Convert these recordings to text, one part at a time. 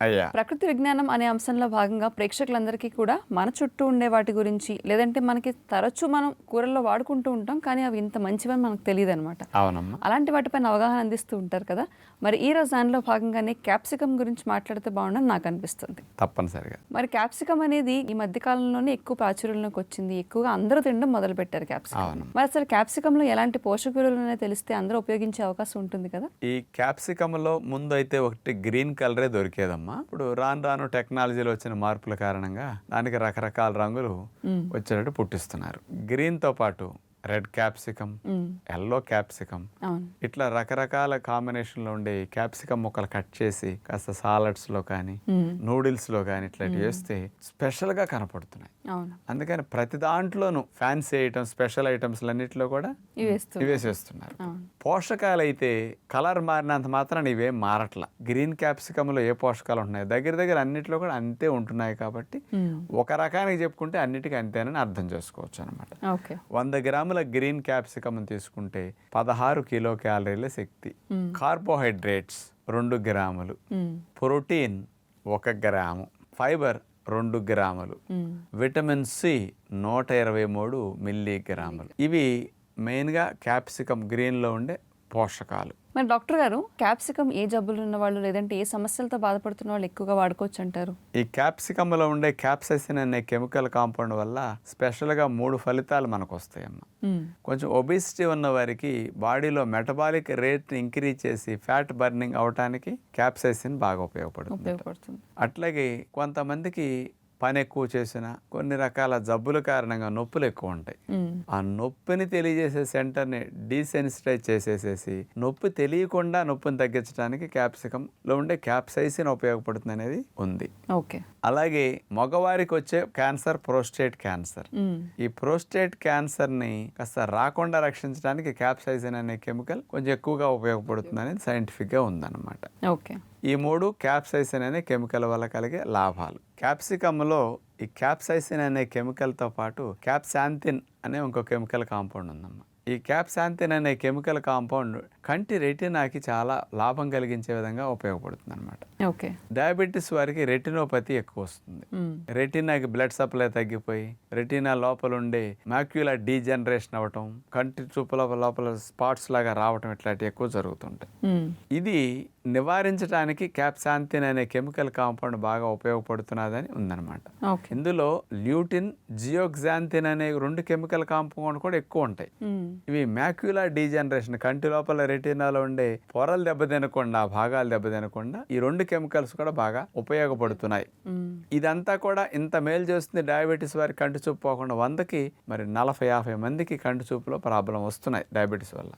అయ్యా. ప్రకృతి విజ్ఞానం అనే అంశంలో భాగంగా ప్రేక్షకులందరికీ కూడా మన చుట్టూ ఉండే వాటి గురించి లేదంటే మనకి తరచూ మనం కూరల్లో వాడుకుంటూ ఉంటాం కానీ అవి ఇంత మంచివని మనకు తెలియదు అనమాట అవునమ్మా. అలాంటి వాటిపైన అవగాహన అందిస్తూ ఉంటారు కదా. మరి ఈ రోజు దానిలో భాగంగానే క్యాప్సికమ్ గురించి మాట్లాడితే బాగుండని నాకు అనిపిస్తుంది. తప్పనిసరిగా. మరి క్యాప్సికమ్ అనేది ఈ మధ్య కాలంలోనే ఎక్కువ ప్రాచుర్యంలోకి వచ్చింది. ఎక్కువగా అందరూ తినడం మొదలు పెట్టారు క్యాప్సికమ్. మరి అసలు క్యాప్సికమ్లో ఎలాంటి పోషక విలువలు తెలిస్తే అందరూ ఉపయోగించే అవకాశం ఉంటుంది కదా? ఈ క్యాప్సికంలో ముందు అయితే ఒకటి గ్రీన్ కలరే దొరికేదమ్మా. ఇప్పుడు రాను రాను టెక్నాలజీలో వచ్చిన మార్పుల కారణంగా దానికి రకరకాల రంగులు వచ్చేటట్టు పుట్టిస్తున్నారు. గ్రీన్తో పాటు రెడ్ క్యాప్సికమ్. ఎల్లో క్యాప్సికమ్ ఇట్లా రకరకాల కాంబినేషన్లో ఉండే క్యాప్సికమ్ ముక్కలు కట్ చేసి కాస్త salads లో కానీ. నూడిల్స్లో కానీ ఇట్లా చేస్తే స్పెషల్గా కనపడుతున్నాయి. అందుకని ప్రతి దాంట్లోనూ ఫ్యాన్సీ ఐటమ్స్ స్పెషల్ ఐటమ్స్ అన్నింటిలో కూడా ఇవేసేస్తున్నారు పోషకాలు అయితే కలర్ మారినంత మాత్రం ఇవేం మారట్ల. గ్రీన్ క్యాప్సికంలో ఏ పోషకాలు ఉంటున్నాయి దగ్గర దగ్గర అన్నిట్లో కూడా అంతే ఉంటున్నాయి కాబట్టి. ఒక రకానికి చెప్పుకుంటే అన్నిటికీ అంతేనని అర్థం చేసుకోవచ్చు అనమాట వంద గ్రాముల గ్రీన్ క్యాప్సికమ్ తీసుకుంటే పదహారు కిలో క్యాలరీల శక్తి. కార్బోహైడ్రేట్స్ రెండు గ్రాములు. మ్మ్. ప్రోటీన్ ఒక గ్రాము. ఫైబర్ రెండు గ్రాములు. మ్మ్. విటమిన్ సి నూట ఇరవై మూడు మిల్లీగ్రాములు. ఇవి మెయిన్గా క్యాప్సికమ్ గ్రీన్లో ఉండే పోషకాలు. మరి డాక్టర్ గారు క్యాప్సికమ్ ఏ జబ్బులు ఉన్న వాళ్ళు లేదంటే ఏ సమస్యలతో బాధపడుతున్న వాళ్ళు ఎక్కువగా వాడుకోవచ్చు అంటారు? ఈ క్యాప్సికమ్లో ఉండే క్యాప్సైసిన్ అనే కెమికల్ కాంపౌండ్ వల్ల స్పెషల్గా మూడు ఫలితాలు మనకు వస్తాయమ్మ మ్మ్. కొంచెం ఒబిసిటీ ఉన్న వారికి బాడీలో మెటబాలిక్ రేట్ని ఇంక్రీజ్ చేసి ఫ్యాట్ బర్నింగ్ అవటానికి క్యాప్సైసిన్ బాగా ఉపయోగపడుతుంది. అట్లాగే కొంతమందికి పని ఎక్కువ చేసిన కొన్ని రకాల జబ్బుల కారణంగా నొప్పులు ఎక్కువ ఉంటాయి. ఆ నొప్పిని తెలియజేసే సెంటర్ని డీసెన్సిటైజ్ చేసేసేసి నొప్పి తెలియకుండా నొప్పిని తగ్గించడానికి క్యాప్సికంలో ఉండే క్యాప్సైసిన్ ఉపయోగపడుతుంది అనేది ఉంది. ఓకే. అలాగే మగవారికి వచ్చే క్యాన్సర్ ప్రోస్టేట్ క్యాన్సర్. ఈ ప్రోస్టేట్ క్యాన్సర్ని కాస్త రాకుండా రక్షించడానికి క్యాప్సైసిన్ అనే కెమికల్ కొంచెం ఎక్కువగా ఉపయోగపడుతుంది అనేది సైంటిఫిక్గా ఉందన్నమాట. ఓకే. ఈ మూడు క్యాప్సైసిన్ అనే కెమికల్ వల్ల కలిగే లాభాలు. క్యాప్సికమ్లో ఈ క్యాప్సైసిన్ అనే కెమికల్తో పాటు క్యాప్సాంతిన్ అనే ఇంకో కెమికల్ కాంపౌండ్ ఉందమ్మా. ఈ క్యాప్సాంతిన్ అనే కెమికల్ కాంపౌండ్ కంటి రెటినాకి చాలా లాభం కలిగించే విధంగా ఉపయోగపడుతుంది అనమాట ఓకే. డయాబెటీస్ వారికి రెటినోపతి ఎక్కువ వస్తుంది. రెటీనాకి బ్లడ్ సప్లై తగ్గిపోయి రెటీనా లోపల ఉండే మాక్యులర్ డీజనరేషన్ అవ్వటం కంటి చూపుల లోపల స్పాట్స్ లాగా రావటం ఇట్లాంటివి ఎక్కువ జరుగుతుంటాయి. ఇది నివారించడానికి క్యాప్సాంతిన్ అనే కెమికల్ కాంపౌండ్ బాగా ఉపయోగపడుతున్నదని ఉందన్నమాట ఇందులో ల్యూటిన్ జియోక్సాంతిన్ అనే రెండు కెమికల్ కాంపౌండ్ కూడా ఎక్కువ ఉంటాయి. ఇవి మ్యాక్యులర్ డీజనరేషన్ కంటి లోపల రెటీనాలో ఉండే పొరలు దెబ్బతినకుండా భాగాలు దెబ్బతినకుండా ఈ రెండు కెమికల్స్ కూడా బాగా ఉపయోగపడుతున్నాయి. ఇదంతా కూడా ఇంత మేలు చేస్తుంది డయాబెటీస్ వారి కంటి చూపు పోకుండా వందకి మరి నలభై యాభై మందికి కంటి చూపులో ప్రాబ్లం వస్తున్నాయి డయాబెటీస్ వల్ల.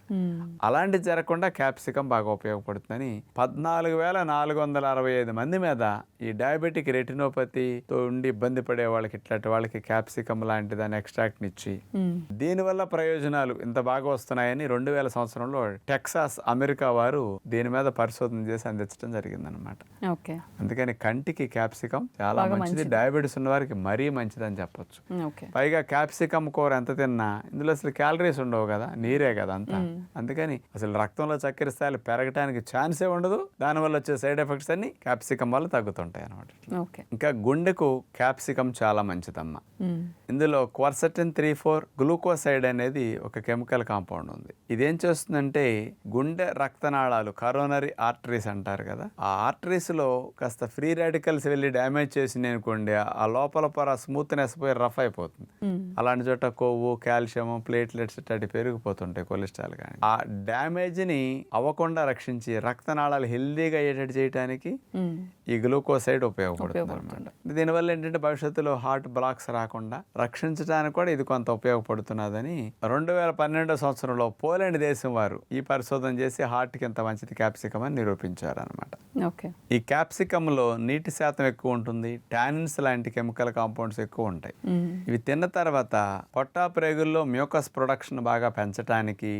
అలాంటి జరగకుండా క్యాప్సికం బాగా ఉపయోగపడుతుందని పద్నాలుగు వేల నాలుగు వందల అరవై ఐదు మంది మీద ఈ డయాబెటిక్ రెటినోపతితో ఉండి ఇబ్బంది పడే వాళ్ళకి ఇట్లాంటి వాళ్ళకి క్యాప్సికం లాంటి దాన్ని ఎక్స్ట్రాక్ట్ ఇచ్చి. దీనివల్ల ప్రయోజనాలు ఇంత బాగా వస్తున్నాయని రెండు వేల సంవత్సరంలో టెక్సాస్ అమెరికా వారు దీని మీద పరిశోధన చేసి అందించడం జరిగిందనమాట ఓకే. అందుకని కంటికి క్యాప్సికం చాలా మంచిది డయాబెటీస్ ఉన్న వారికి మరీ మంచిదని చెప్పొచ్చు. పైగా క్యాప్సికం కూర ఎంత తిన్నా ఇందులో అసలు క్యాలరీస్ ఉండవు కదా నీరే కదా అంతా. అందుకని అసలు రక్తంలో చక్కెర స్థాయిలు పెరగడానికి ఛాన్సే ఉండదు దానివల్ల వచ్చే సైడ్ ఎఫెక్ట్స్ అన్ని క్యాప్సికం వల్ల తగ్గుతుంటాయి అనమాట ఇంకా గుండెకు క్యాప్సికం చాలా మంచిదమ్మా మ్మ్. ఇందులో క్వర్సటిన్ త్రీ ఫోర్ గ్లూకోసైడ్ అనేది ఒక కెమికల్ కాంపౌండ్ ఉంది ఇదేం చేస్తుందంటే గుండె రక్తనాళాలు కరోనరీ ఆర్టరీస్ అంటారు కదా ఆ ఆర్టరీస్లో కాస్త ఫ్రీ రాడికల్స్ వెళ్ళి డ్యామేజ్ చేసింది అనుకోండి ఆ లోపల పొర స్మూత్నెస్ పోయి రఫ్ అయిపోతుంది. అలాంటి చోట కొవ్వు కాల్షియం ప్లేట్లెట్స్ ఇట్లాంటి పెరిగిపోతుంటాయి కొలెస్ట్రాల్ కానీ ఆ డ్యామేజ్ని అవ్వకుండా రక్షించి రక్తనాళాలు హెల్దీగా అయ్యేటట్టు చేయడానికి. ఈ గ్లూకోసైడ్ ఉపయోగపడుతుంది. అనమాట దీనివల్ల ఏంటంటే భవిష్యత్తులో హార్ట్ బ్లాక్స్ రాకుండా రక్షించడానికి కూడా ఇది కొంత ఉపయోగపడుతున్నదని రెండు వేల పన్నెండో సంవత్సరంలో పోలాండ్ దేశం వారు ఈ పరిశోధన చేసి హార్ట్కి ఎంత మంచిది క్యాప్సికం అని నిరూపించారు అనమాట ఈ క్యాప్సికంలో నీటి శాతం ఎక్కువ ఉంటుంది టానిన్స్ లాంటి కెమికల్ కాంపౌండ్స్ ఎక్కువ ఉంటాయి. ఇవి తిన్న తర్వాత పొట్టా ప్రేగుల్లో మ్యూకస్ ప్రొడక్షన్ బాగా పెంచడానికి.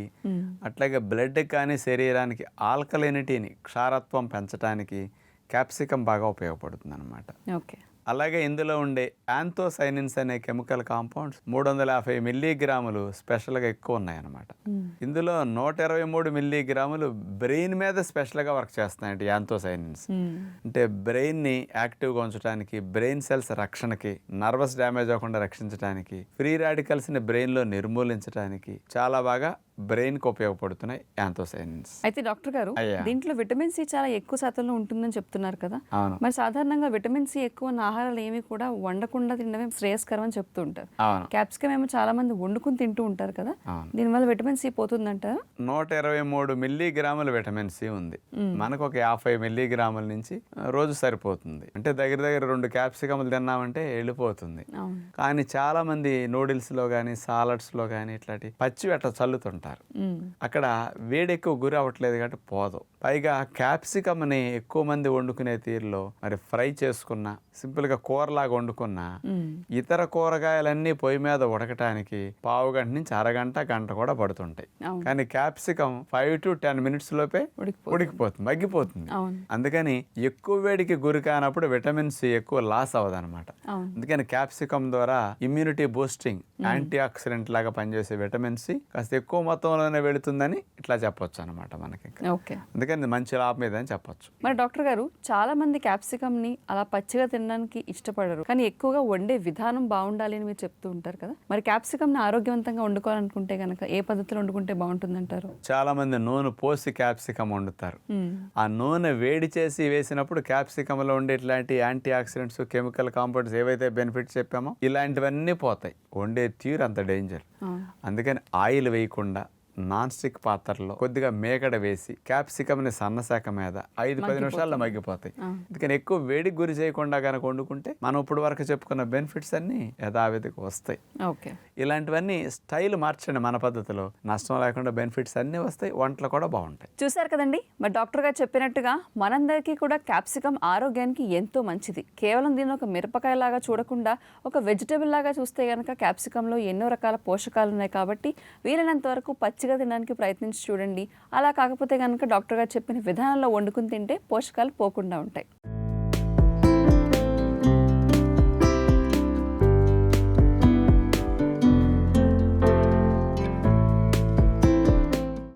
అట్లాగే బ్లడ్ కానీ శరీరానికి ఆల్కలినిటీని క్షారత్వం పెంచడానికి క్యాప్సికం బాగా ఉపయోగపడుతుంది అనమాట ఓకే. అలాగే ఇందులో ఉండే యాంథోసైనిన్స్ అనే కెమికల్ కాంపౌండ్స్ మూడు వందల యాభై మిల్లీగ్రాములు స్పెషల్గా ఎక్కువ ఉన్నాయన్నమాట. ఇందులో నూట ఇరవై మూడు మిల్లీగ్రాములు బ్రెయిన్ మీద స్పెషల్గా వర్క్ చేస్తున్నాయండి యాంథోసైనిన్స్ అంటే బ్రెయిన్ని యాక్టివ్గా ఉంచడానికి బ్రెయిన్ సెల్స్ రక్షణకి నర్వస్ డ్యామేజ్ అవ్వకుండా రక్షించడానికి ఫ్రీ రాడికల్స్ని బ్రెయిన్లో నిర్మూలించడానికి చాలా బాగా బ్రెయిన్కి ఉపయోగపడుతున్నాయి యాంథోసైనిన్స్ అయితే డాక్టర్ గారు. దీంట్లో విటమిన్ సి చాలా ఎక్కువ శాతంలో ఉంటుందని చెప్తున్నారు కదా. మరి సాధారణంగా విటమిన్ సి ఎక్కువ ఉన్న ఆహారాలు ఏమి కూడా వండకుండా తినడమే శ్రేయస్కరం అని చెప్తూ ఉంటారు. క్యాప్సికమ్ ఏమో చాలా మంది వండుకుని తింటూ ఉంటారు కదా. దీనివల్ల విటమిన్ సి పోతుందంటారా? నూట ఇరవై మూడు మిల్లీగ్రాముల విటమిన్ సి ఉంది. మనకు ఒక యాభై మిల్లీగ్రాముల నుంచి రోజు సరిపోతుంది. అంటే దగ్గర దగ్గర రెండు క్యాప్సికములు తిన్నామంటే వెళ్ళిపోతుంది. కానీ చాలా మంది నూడిల్స్లో కానీ సాలడ్స్లో కానీ ఇట్లాంటి పచ్చి వెట్ట చల్లుతుంటారు. మ్మ్. అక్కడ వేడి ఎక్కువ గురి అవ్వట్లేదు కాబట్టి పోదు పైగా క్యాప్సికమ్ని ఎక్కువ మంది వండుకునే తీరులో మరి ఫ్రై చేసుకున్న సింపుల్గా కూరలాగా వండుకున్న. ఇతర కూరగాయలన్నీ పొయ్యి మీద ఉడకటానికి పావు గంట నుంచి అరగంట గంట కూడా పడుతుంటాయి. కానీ capsicum five to ten minutes లోపే ఉడికిపో ఉడికిపోతుంది మగ్గిపోతుంది. అందుకని ఎక్కువ వేడికి గురి కానప్పుడు విటమిన్ సి ఎక్కువ లాస్ అవ్వదు అనమాట అందుకని క్యాప్సికం ద్వారా ఇమ్యూనిటీ బూస్టింగ్ యాంటీ ఆక్సిడెంట్ లాగా పనిచేసే విటమిన్ సి కాస్త ఎక్కువ మొత్తంలోనే వెళుతుందని ఇట్లా చెప్పొచ్చు అనమాట మనకి అందుకని ఇది మంచి లాభం ఇదని చెప్పొచ్చు. మరి డాక్టర్ గారు చాలా మంది క్యాప్సికమ్ని అలా పచ్చిగా తినడానికి ఇష్టపడరు. కానీ ఎక్కువగా వండే విధానం బాగుండాలి అని మీరు చెప్తూ ఉంటారు కదా. మరి క్యాప్సికమ్ని ఆరోగ్యవంతంగా వండుకోవాలనుకుంటే కనుక ఏ పద్ధతిలో వండుకుంటే బాగుంటుందంటారు? చాలా మంది నూనె పోసి క్యాప్సికం వండుతారు. ఆ నూనె వేడి చేసి వేసినప్పుడు క్యాప్సికంలో ఉండే ఇట్లాంటి యాంటీ ఆక్సిడెంట్స్ కెమికల్ కాంపౌండ్స్ ఏవైతే బెనిఫిట్స్ చెప్పామో ఇలాంటివన్నీ పోతాయి. వండే తీరు అంత డేంజర్ అందుకని ఆయిల్ వేయకుండా నాన్ స్టిక్ పాత్రలో కొద్దిగా మేకడ వేసి క్యాప్సికమ్ని సన్నశాఖ మీద ఐదు పది నిమిషాల్లో మగ్గిపోతాయి. అందుకని ఎక్కువ వేడికి గురి చేయకుండా కనుక వండుకుంటే మనం ఇప్పుడు వరకు చెప్పుకున్న బెనిఫిట్స్ అన్నీ యథావిధికి వస్తాయి. ఓకే. ఇలాంటివన్నీ స్టైల్ మార్చండి మన పద్ధతిలో. నష్టం లేకుండా బెనిఫిట్స్ అన్నీ వస్తాయి వంటలు కూడా బాగుంటాయి. చూశారు కదండి? మరి డాక్టర్ గారు చెప్పినట్టుగా మనందరికీ కూడా క్యాప్సికమ్ ఆరోగ్యానికి ఎంతో మంచిది. కేవలం దీన్ని ఒక మిరపకాయ లాగా చూడకుండా ఒక వెజిటేబుల్ లాగా చూస్తే కనుక క్యాప్సికంలో ఎన్నో రకాల పోషకాలు ఉన్నాయి కాబట్టి వీలైనంత వరకు మంచిగా తినడానికి ప్రయత్నించి చూడండి. అలా కాకపోతే కనుక డాక్టర్ గారు చెప్పిన విధానంలో వండుకుని తింటే పోషకాలు పోకుండా ఉంటాయి.